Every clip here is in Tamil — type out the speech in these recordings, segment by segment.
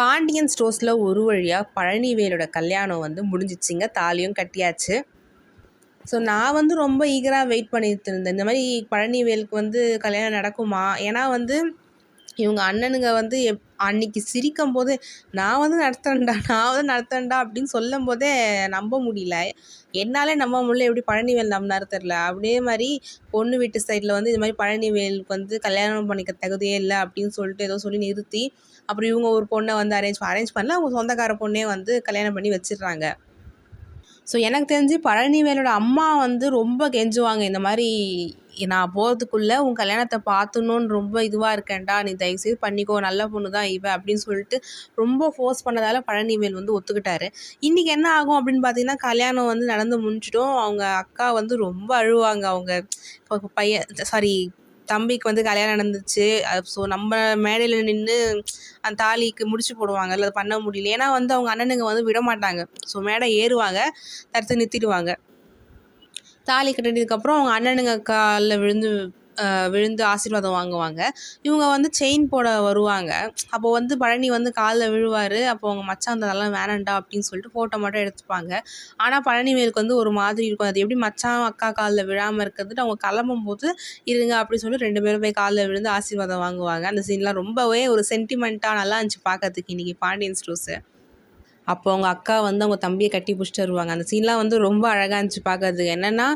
பாண்டியன் ஸ்டோர்ஸில் ஒரு வழியாக பழனிவேலோட கல்யாணம் வந்து முடிஞ்சிச்சிங்க. தாலியும் கட்டியாச்சு. ஸோ நான் வந்து ரொம்ப ஈகராக வெயிட் பண்ணிட்டு இருந்தேன். இந்த மாதிரி பழனிவேலுக்கு வந்து கல்யாணம் நடக்குமா? ஏன்னா வந்து இவங்க அண்ணனுங்க வந்து எப் அன்னைக்கு சிரிக்கும் போது நான் வந்து நடத்துறேன்டா நான் வந்து நடத்தேன்டா அப்படின்னு சொல்லும் போதே நம்ப முடியல. என்னாலே நம்ப முடியல எப்படி பழனிவேல் நம்பினாரு தெரில அப்படியே மாதிரி பொண்ணு வீட்டு சைடில் வந்து இது மாதிரி பழனிவேலுக்கு வந்து கல்யாணம் பண்ணிக்க தகுதியே இல்லை அப்படின்னு சொல்லிட்டு ஏதோ சொல்லி நிறுத்தி அப்புறம் இவங்க ஒரு பொண்ணை வந்து அரேஞ்ச் அரேஞ்ச் பண்ணல அவங்க சொந்தக்கார பொண்ணே வந்து கல்யாணம் பண்ணி வச்சிடுறாங்க. ஸோ எனக்கு தெரிஞ்சு பழனிவேலோட அம்மா வந்து ரொம்ப கெஞ்சுவாங்க இந்த மாதிரி நான் போகிறதுக்குள்ளே உன் கல்யாணத்தை பார்த்துணுன்னு ரொம்ப இதுவாக இருக்கேன்டா நீ தயவுசெய்து பண்ணிக்கோ நல்ல பொண்ணு தான் இவ அப்படின்னு சொல்லிட்டு ரொம்ப ஃபோர்ஸ் பண்ணதால் பழனிவேல் வந்து ஒத்துக்கிட்டாரு. இன்றைக்கி என்ன ஆகும் அப்படின்னு பார்த்தீங்கன்னா கல்யாணம் வந்து நடந்து முடிஞ்சிட்டோம் அவங்க அக்கா வந்து ரொம்ப அழுவாங்க. அவங்க இப்போ பையன் சாரி தம்பிக்கு வந்து கல்யாணம் நடந்துச்சு. ஸோ நம்ம மேடையில் நின்று அந்த தாலிக்கு முடிச்சு போடுவாங்க. இல்லை பண்ண முடியல. ஏன்னா வந்து அவங்க அண்ணனுங்க வந்து விட மாட்டாங்க. ஸோ மேடை ஏறுவாங்க. தடுத்து நிறுத்திடுவாங்க. தாலி கட்டினதுக்கப்புறம் அவங்க அண்ணனுங்க காலில் விழுந்து விழுந்து ஆசீர்வாதம் வாங்குவாங்க. இவங்க வந்து செயின் போட வருவாங்க. அப்போ வந்து பழனி வந்து காலில் விழுவார். அப்போ அவங்க மச்சான் அந்த அதெல்லாம் வேணாண்டா அப்படின்னு சொல்லிட்டு ஃபோட்டோ மட்டும் எடுத்துப்பாங்க. ஆனால் பழனிவேலுக்கு வந்து ஒரு மாதிரி இருக்கும். அது எப்படி மச்சான் அக்கா காலில் விழாமல் இருக்கிறதுட்டு அவங்க கிளம்பும் போது இருங்க அப்படின்னு சொல்லிட்டு ரெண்டு பேரும் போய் காலில் விழுந்து ஆசீர்வாதம் வாங்குவாங்க. அந்த சீன்லாம் ரொம்பவே ஒரு சென்டிமெண்ட்டாக நல்லா இருந்துச்சு பார்க்கறதுக்கு இன்றைக்கி பாண்டியன் ஸ்டோர்ஸு அப்போ அவங்க அக்கா வந்து அவங்க தம்பியை கட்டி பிடிச்சிட்டு வருவாங்க. அந்த சீன்லாம் வந்து ரொம்ப அழகாக இருந்துச்சு பார்க்கறதுக்கு. என்னென்னா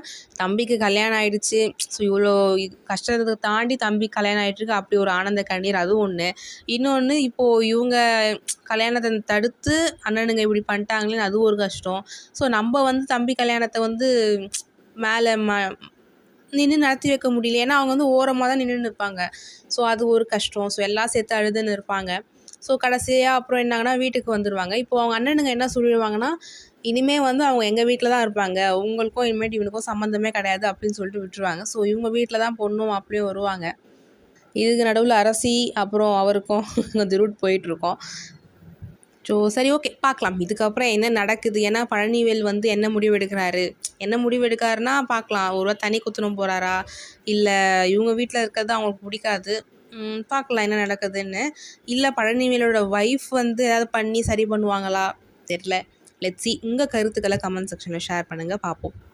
தம்பிக்கு கல்யாணம் ஆகிடுச்சு ஸோ இவ்வளோ கஷ்டத்தை தாண்டி தம்பி கல்யாணம் ஆகிட்டுருக்கு அப்படி ஒரு ஆனந்த கண்ணீர் அதுவும் ஒன்று இன்னொன்று இப்போது இவங்க கல்யாணத்தை தடுத்து அண்ணனுங்க இப்படி பண்ணிட்டாங்களேன்னு அது ஒரு கஷ்டம். ஸோ நம்ம வந்து தம்பி கல்யாணத்தை வந்து மேலே ம நின்று நடத்தி வைக்க முடியல. ஏன்னா அவங்க வந்து ஓரமாக தான் நின்றுன்னு இருப்பாங்க. ஸோ அது ஒரு கஷ்டம். ஸோ எல்லாம் சேர்த்து அழுதுன்னு இருப்பாங்க. ஸோ கடைசியாக அப்புறம் என்னாங்கன்னா வீட்டுக்கு வந்துடுவாங்க இப்போ அவங்க அண்ணனுங்க என்ன சொல்லிடுவாங்கன்னா இனிமேல் வந்து அவங்க எங்கள் வீட்டில் தான் இருப்பாங்க. உங்களுக்கும் இனிமேட்டு இவனுக்கும் சம்மந்தமே கிடையாது அப்படின்னு சொல்லிட்டு விட்டுருவாங்க. ஸோ இவங்க வீட்டில் தான் பொண்ணும் அப்படியே வருவாங்க. இதுக்கு நடுவில் அரசி அப்புறம் அவருக்கும் கொஞ்சம் ரூட் போயிட்டுருக்கோம். ஸோ சரி ஓகே பார்க்கலாம். இதுக்கப்புறம் என்ன நடக்குது? ஏன்னா பழனிவேல் வந்து என்ன முடிவு எடுக்கிறாரு? என்ன முடிவு எடுக்காருன்னா பார்க்கலாம். ஒருவா தனி குத்தணும் போகிறாரா இல்லை இவங்க வீட்டில் இருக்கிறது அவங்களுக்கு பிடிக்காது. பார்க்கலாம் என்ன நடக்குதுன்னு. இல்லை பழனிவேலோட ஒய்ஃப் வந்து ஏதாவது பண்ணி சரி பண்ணுவாங்களா? தெரில லெட்ஸி உங்கள் கருத்துக்களை கமெண்ட் செக்ஷனில் ஷேர் பண்ணுங்கள் பார்ப்போம்